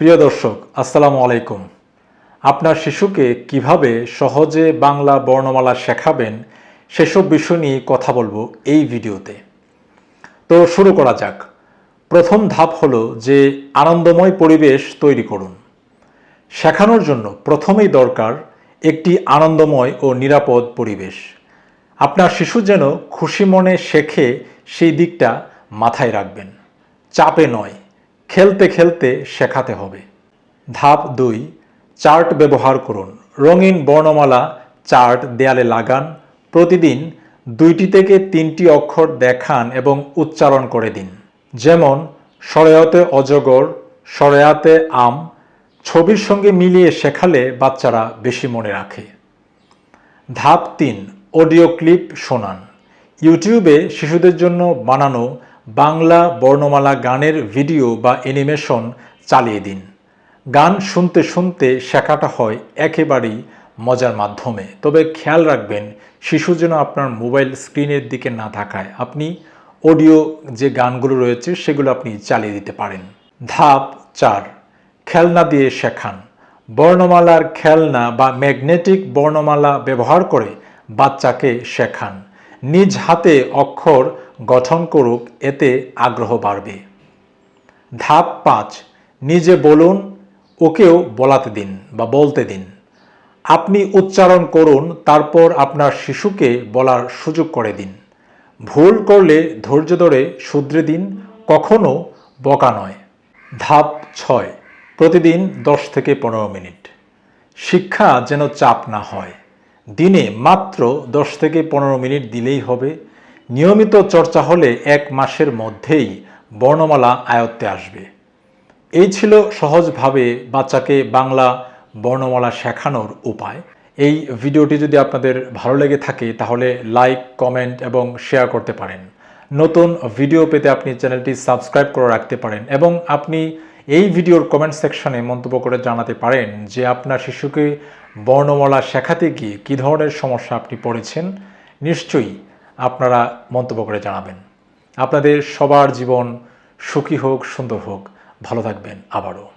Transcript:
প্রিয় দর্শক, আসসালামু আলাইকুম। আপনার শিশুকে কীভাবে সহজে বাংলা বর্ণমালা শেখাবেন, সেসব বিষয় নিয়ে কথা বলব এই ভিডিওতে। তো শুরু করা যাক। প্রথম ধাপ হলো যে আনন্দময় পরিবেশ তৈরি করুন। শেখানোর জন্য প্রথমেই দরকার একটি আনন্দময় ও নিরাপদ পরিবেশ। আপনার শিশু যেন খুশি মনে শেখে সেই দিকটা মাথায় রাখবেন। চাপে নয়। খেলতে খেলতে শেখাতে হবে। ধাপ দুই, চার্ট ব্যবহার করুন। রঙিন বর্ণমালা, চার্ট দেয়ালে লাগান। প্রতিদিন দুইটি থেকে তিনটি অক্ষর দেখান এবং উচ্চারণ করে দিন। যেমন, সরেয়তে অজগর, সরেয়াতে আম, ছবির সঙ্গে মিলিয়ে শেখালে বাচ্চারা বেশি মনে রাখে। ধাপ তিন, অডিও ক্লিপ শোনান। ইউটিউবে শিশুদের জন্য বানানো বাংলা বর্ণমালা গানের ভিডিও বা অ্যানিমেশন চালিয়ে দিন। গান শুনতে শুনতে শেখাটা হয় একেবারেই মজার মাধ্যমে। তবে খেয়াল রাখবেন, শিশু যেন আপনার মোবাইল স্ক্রিনের দিকে না থাকায় আপনি অডিও যে গানগুলো রয়েছে, সেগুলো আপনি চালিয়ে দিতে পারেন। ধাপ চার, খেলনা দিয়ে শেখান। বর্ণমালার খেলনা বা ম্যাগনেটিক বর্ণমালা ব্যবহার করে বাচ্চাকে শেখান। নিজ হাতে অক্ষর গঠন করুক, এতে আগ্রহ বাড়বে। ধাপ পাঁচ, নিজে বলুন, ওকেও বলাতে দিন বা বলতে দিন। আপনি উচ্চারণ করুন, তারপর আপনার শিশুকে বলার সুযোগ করে দিন। ভুল করলে ধৈর্য ধরে শুধরে দিন, কখনো বকা নয়। ধাপ ছয়, প্রতিদিন দশ থেকে পনেরো মিনিট। শিক্ষা যেন চাপ না হয়। দিনে মাত্র দশ থেকে পনেরো মিনিট দিলেই হবে। নিয়মিত চর্চা হলে এক মাসের মধ্যেই বর্ণমালা আয়ত্তে আসবে। এই ছিল সহজভাবে বাচ্চাকে বাংলা বর্ণমালা শেখানোর উপায়। এই ভিডিওটি যদি আপনাদের ভালো লেগে থাকে, তাহলে লাইক, কমেন্ট এবং শেয়ার করতে পারেন। নতুন ভিডিও পেতে আপনি চ্যানেলটি সাবস্ক্রাইব করে রাখতে পারেন এবং আপনি এই ভিডিওর কমেন্ট সেকশনে মন্তব্য করে জানাতে পারেন যে আপনার শিশুকে বর্ণমালা শেখাতে গিয়ে কী ধরনের সমস্যা আপনি পড়েছেন। নিশ্চয়ই আপনারা মন্তব্য করে জানাবেন। আপনাদের সবার জীবন সুখী হোক সুন্দর হোক। ভালো থাকবেন আবারও।